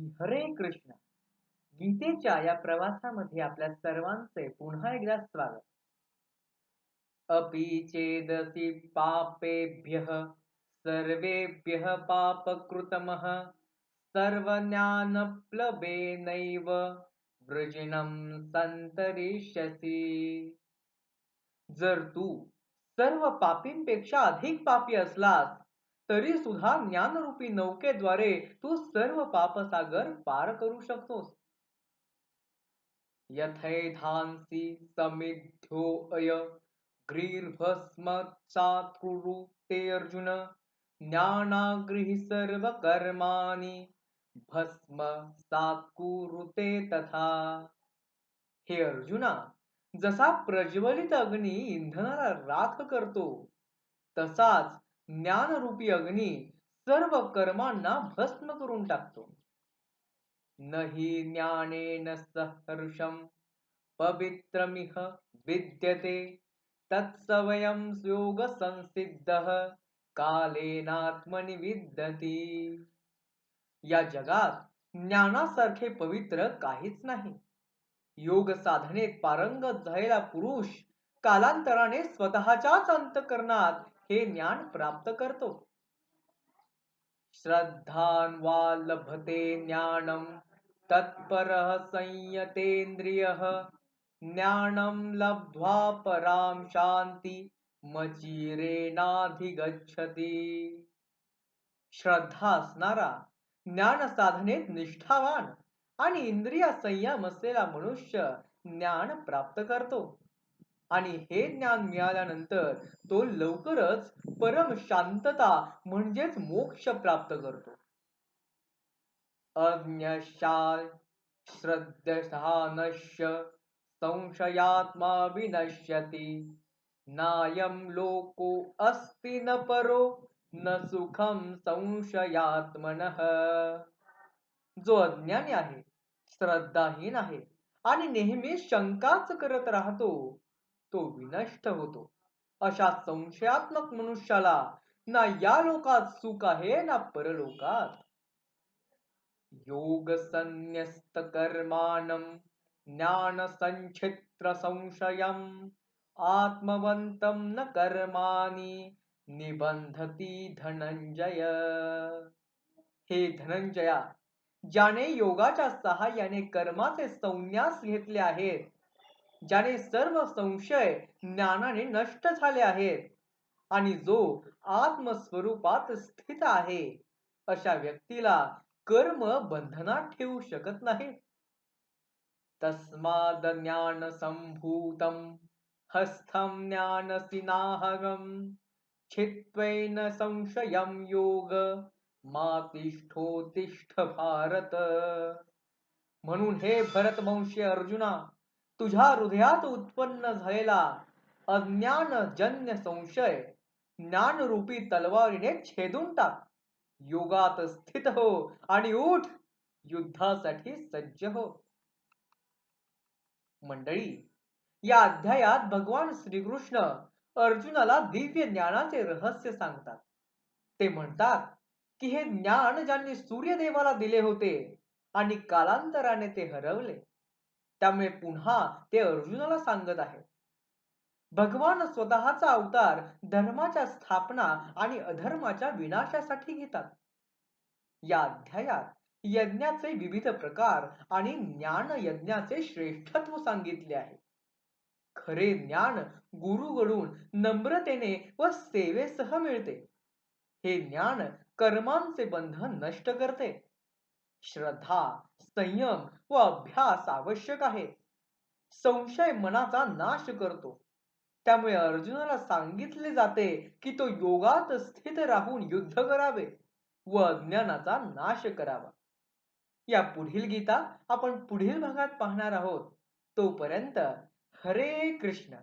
हरे कृष्ण गीतेच्या या प्रवासामध्ये आपल्या सर्वांचे पुन्हा एकदा स्वागत. अपि चेदसि पापेभ्यः सर्वेभ्यः पापकृतमः सर्वज्ञानप्लवेनैव वृजिनं संतरिष्यसि जर तू सर्व पापींपेक्षा अधिक पापी असलास तरी सुद्धा ज्ञानरूपी नौकेद्वारे तू सर्व पापसागर पार करू शकतोस. यथैधांसी समिध्योऽय ग्रीर्भस्म ते अर्जुन ज्ञानाग्रिहि सर्व कर्माणी भस्म सात्कुरुते तथा. हे अर्जुना जसा प्रज्वलित अग्नी इंधनाला राख करतो तसाच ज्ञानरूपी अग्नी सर्व कर्मांना भस्म करून टाकतो. नही ज्ञानेन सहर्षम पवित्रमिह विद्यते तत्सवयं योग संसिद्ध कालेनात्मनि विद्यती. या जगात ज्ञानासारखे पवित्र काहीच नाही. योग साधनेत पारंगत झालेला पुरुष कालांतराने स्वतःच्याच अंतकरणात हे ज्ञान प्राप्त करतो. श्रद्धान्वा लभते ज्ञानम तत्पर संयतेंद्रिय ज्ञानम लब्ध्वा पराम शांती मचिरेनाधिगच्छती श्रद्धा असणारा ज्ञान साधनेत निष्ठावान आणि इंद्रिय संयम असलेला मनुष्य ज्ञान प्राप्त करतो. आणि हे ज्ञान मिळाल्यानंतर तो लवकरच परम शांतता म्हणजेच मोक्ष प्राप्त करतो. अज्ञशाय श्रद्धानश्य संशयात्मा विनश्यती। नायम लोको अस्ति न परो न सुखम संशयात्मन। जो अज्ञानी आहे श्रद्धाहीन आहे आणि नेहमी शंकाच करत राहतो तो विनष्ट होतो. अशा संशयात्मक मनुष्याला ना या लोकात सुख आहे ना परलोकात. योग संन्यस्त कर्मानम ज्ञान संचित्र संशयम आत्मवंतम न कर्मानी निबंधती धनंजय हे धनंजया ज्याने योगाच्या सहाय्याने कर्माचे संन्यास घेतले आहेत ज्याने सर्व संशय ज्ञानाने नष्ट झाले आहेत आणि जो आत्मस्वरूपात स्थित आहे अशा व्यक्तीला कर्म बंधनात ठेवू शकत नाही. तस्माद ज्ञान संभूतम हस्थम ज्ञान सिनाहगम छित्वेन संशयम योग मातिष्ठोतिष्ठ भारत. म्हणून हे भरतवंशी अर्जुना तुझ्या हृदयात उत्पन्न झालेला अज्ञानजन्य संशय ज्ञानरूपी तलवारीने छेदून टाक. योगात स्थित हो आणि उठ. युद्धासाठी सज्ज हो. मंडळी या अध्यायात भगवान श्रीकृष्ण अर्जुनाला दिव्य ज्ञानाचे रहस्य सांगतात. ते म्हणतात की हे ज्ञान ज्यांनी सूर्यदेवाला दिले होते आणि कालांतराने ते हरवले. त्यामुळे पुन्हा ते अर्जुनाला सांगत आहे. भगवान स्वतःचा अवतार धर्माच्या स्थापना आणि अधर्माच्या विनाशासाठी घेतात. या अध्यायात यज्ञाचे विविध प्रकार आणि ज्ञान यज्ञाचे श्रेष्ठत्व सांगितले आहे. खरे ज्ञान गुरुकडून नम्रतेने व सेवेसह मिळते. हे ज्ञान कर्मांचे बंधन नष्ट करते. श्रद्धा संयम व अभ्यास आवश्यक आहे. संशय मनाचा नाश करतो. त्यामुळे अर्जुनाला सांगितले जाते की तो योगात स्थित राहून युद्ध करावे व अज्ञानाचा नाश करावा. या पुढील गीता आपण पुढील भागात पाहणार आहोत. तोपर्यंत हरे कृष्ण.